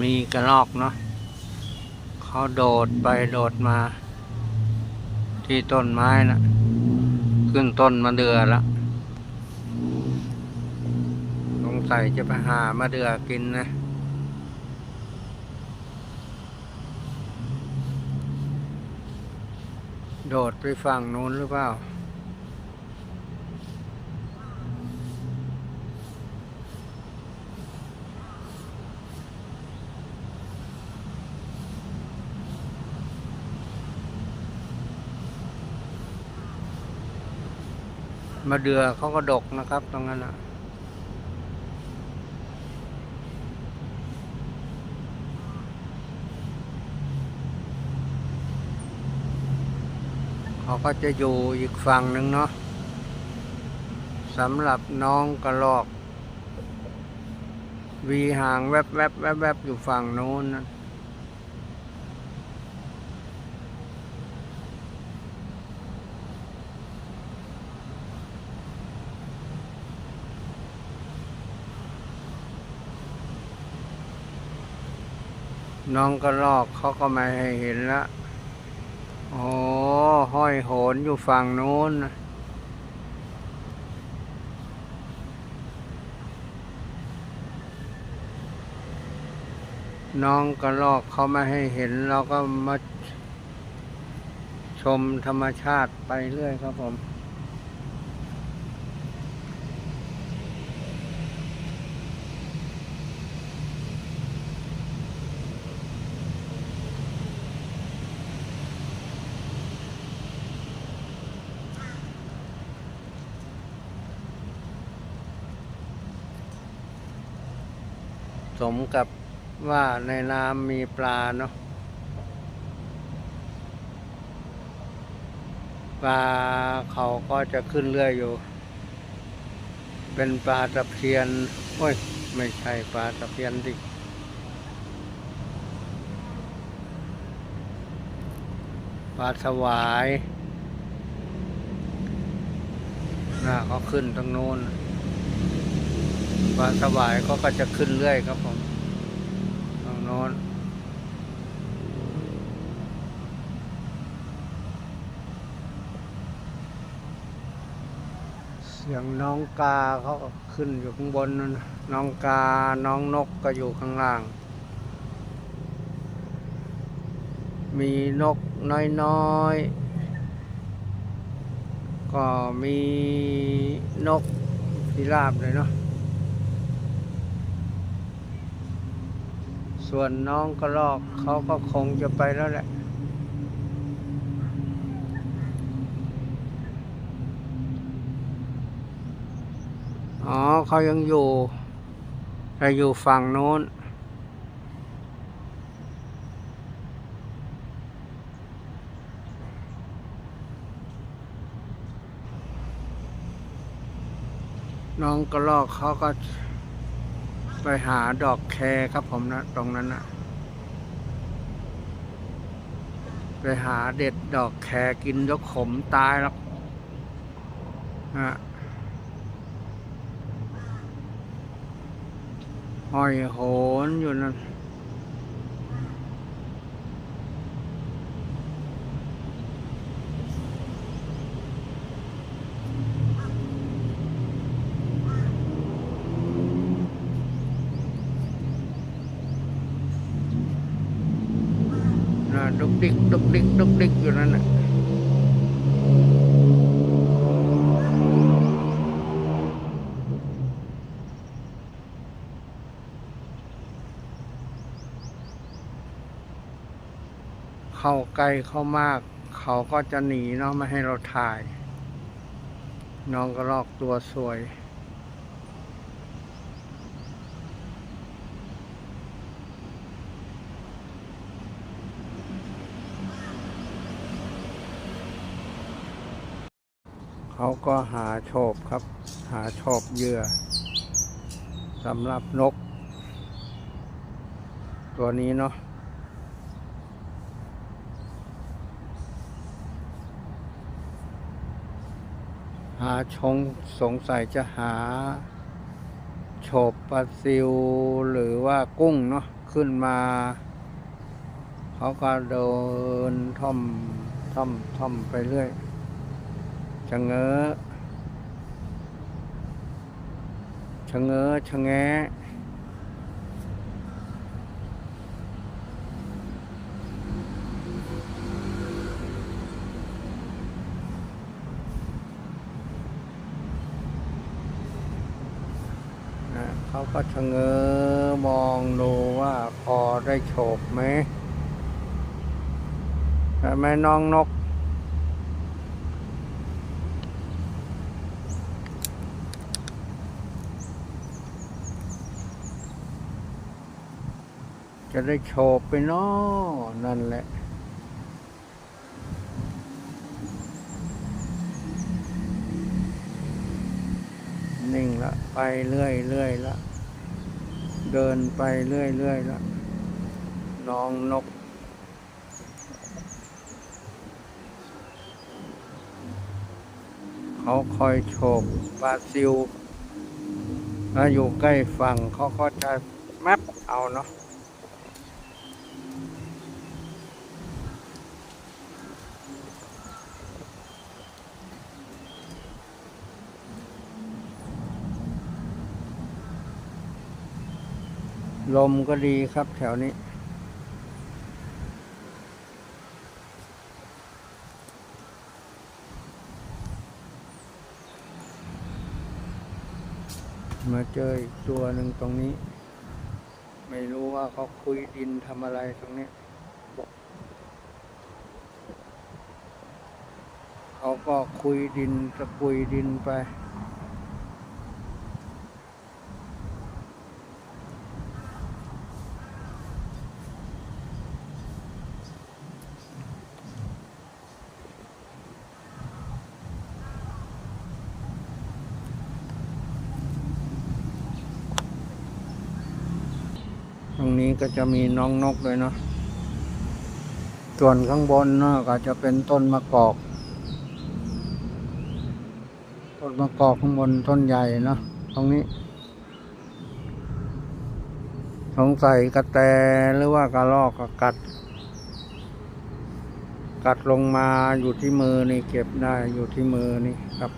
มีกระรอกเนาะเขาโดดไปโดดมา ที่ต้นไม้นะขึ้นต้นมะเดือละสงสัยจะไปหามะเดือกินนะโดดไปฝั่งนู้นหรือเปล่า มาเดือเขาก็ดกนะครับ ตรงนั้นอะเขาก็จะอยู่อีกฝั่งหนึ่งเนาะสำหรับน้องกระลอก วีห่างแวบแวบแวบแวบอยู่ฝั่งโน้นนะ น้องกระลอกเขาก็ไม่ให้เห็นละโอ้ห้อยโหนอยู่ฝั่งนู้นน้องกระลอกเขาไม่ให้เห็น เราก็มาชมธรรมชาติไปเรื่อยครับผม มกับว่าในน้ำมีปลาเนาะปลาเขาก็จะขึ้นเรื่อยอยู่ เป็นปลาตะเพียน โอ้ย ไม่ใช่ปลาตะเพียนดิปลาสวายน่ะเขาขึ้นตรงโน้น ปลาสวายก็ก็จะขึ้นเรื่อยครับผมตรงโน้นเสียงน้องกาเขาขึ้นอยู่ข้างบนน้องกาน้องนกก็อยู่ข้างล่าง มีนกน้อยๆ ก็มีนกพิราบเลยเนาะ ส่วนน้องกระลอกเขาก็คงจะไปแล้วแหละ อ๋อเขายังอยู่แต่อยู่ฝั่งโน้น น้องกระลอกเขาก็ ไปหาดอกแครครับผมนะ ตรงนั้นนะไปหาเด็ดดอกแครกินแล้วขมตายแล้วฮะห้อยโหนอยู่นั่น ดุกดิกดุกดิกดุกอยู่นั่นน่ะเข้าใกล้เข้ามาก เขาก็จะหนีเนาะไม่ให้เราถ่าย น้องก็ลอกตัวสวย เขาก็หาโฉบครับ หาโฉบเหยื่อสำหรับนก ตัวนี้เนาะหาชงสงสัยจะหาโฉบปลาซิวหรือว่ากุ้งเนาะขึ้นมา เขาก็เดินท่อมท่อมท่อมไปเรื่อย ชะเง้อชะเง้อชะแงะเขาก็ชะเง้อมองดูว่าพอได้โฉบไหมใช่ไหมน้องนก จะได้โฉบไปนาะนั่นแหละ นิ่งละ ไปเรื่อยเรื่อยละ เดินไปเรื่อยเรื่อยละน้องนกเขาคอยโฉบปลาซิวถ้าอยู่ใกล้ฝั่งเขาก็จะแมปเอาเนาะ ลมก็ดีครับแถวนี้ มาเจออีกตัวหนึ่งตรงนี้ ไม่รู้ว่าเขาคุยดินทำอะไรตรงนี้เขาก็คุยดินตะกุยดินไป นี้ก็จะมีน้องนกเลยเนาะ ส่วนข้างบนเนาะก็จะเป็นต้นมะกอก ต้นมะกอกข้างบนต้นใหญ่เนาะตรงนี้ สงสัยกระแตหรือว่ากระรอกก็กัด กัดลงมาอยู่ที่มือนี่เก็บได้อยู่ที่มือนี่ครับ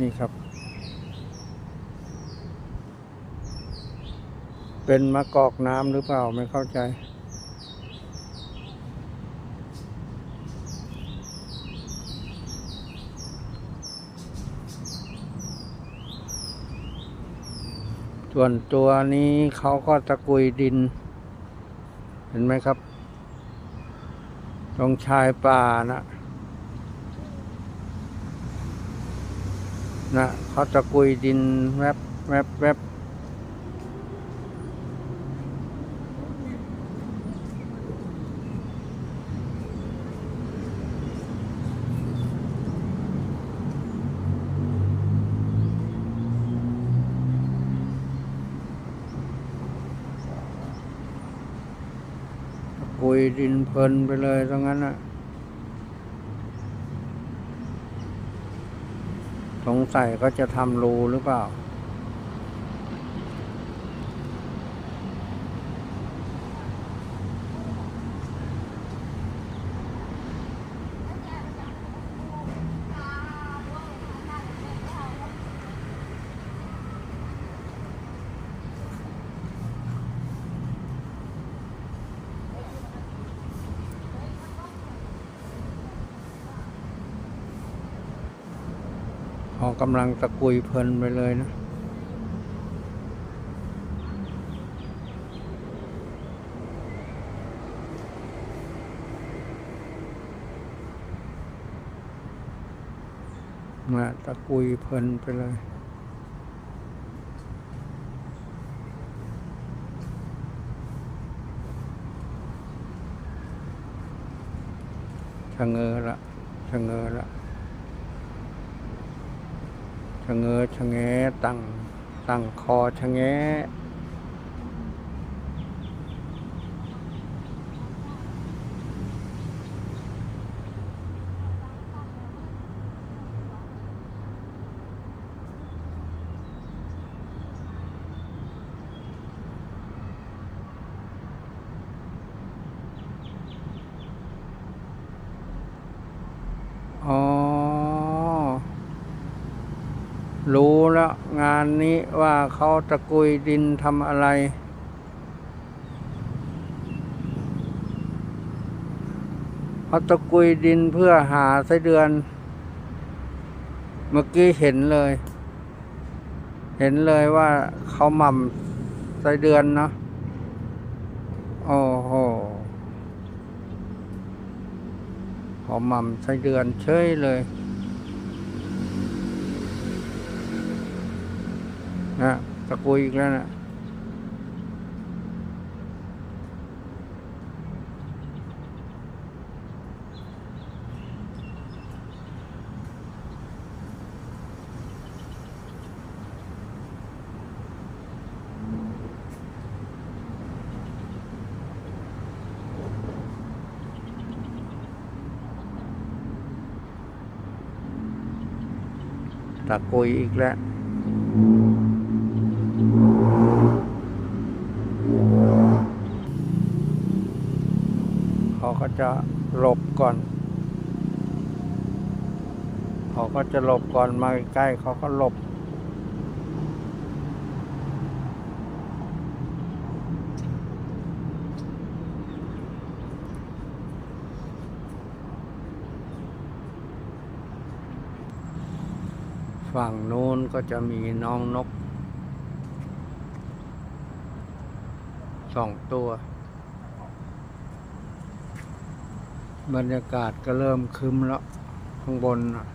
นี่ครับ เป็นมะกอกน้ำหรือเปล่าไม่เข้าใจ ส่วนตัวนี้เขาก็ตะกุยดิน เห็นไหมครับ ตรงชายป่านะนะเขาตะกุยดินแวบแวบแวบ กุยดินเพลินไปเลยตรงนั้นน่ะสงสัยก็จะทำรูหรือเปล่า เขากำลังตะกุยเพลินไปเลยนะมาตะกุยเพลินไปเลยชะเง้อละชะเง้อละ เง้อชะแงะตั้งตั้งคอชะแงะ รู้แล้ว งานนี้ว่าเขาตะกุยดินทำอะไร เขาตะกุยดินเพื่อหาไส้เดือน เมื่อกี้เห็นเลย เห็นเลยว่าเขาหม่ำไส้เดือนเนาะโอ้โหเขาหม่ำไส้เดือนเฉยเลย นะตะกุยอีกแล้วนะตะกุยอีกแล้ว เขาก็ จะหลบก่อน เขาก็จะหลบก่อนมาใกล้เขาก็หลบ ฝั่งนู้นก็จะมีน้องนกสองตัว บรรยากาศก็เริ่มคึมแล้ว ข้างบนนะ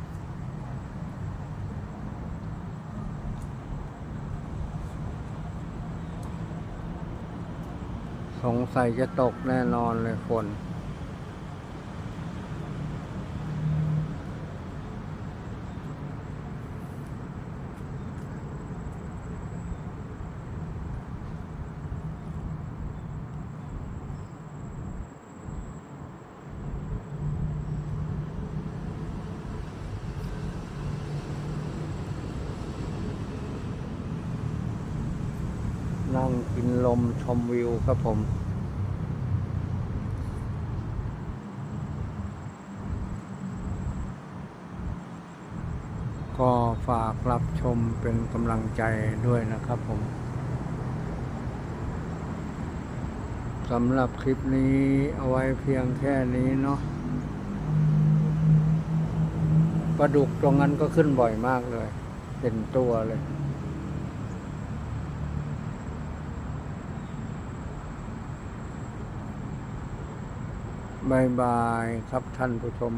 สงสัยจะตกแน่นอนเลยฝน กินลมชมวิวครับผม ก็ฝากรับชมเป็นกำลังใจด้วยนะครับผมสำหรับคลิปนี้เอาไว้เพียงแค่นี้เนาะปลาดุกตรงนั้นก็ขึ้นบ่อยมากเลย เป็นตัวเลย บายบายครับท่านผู้ชม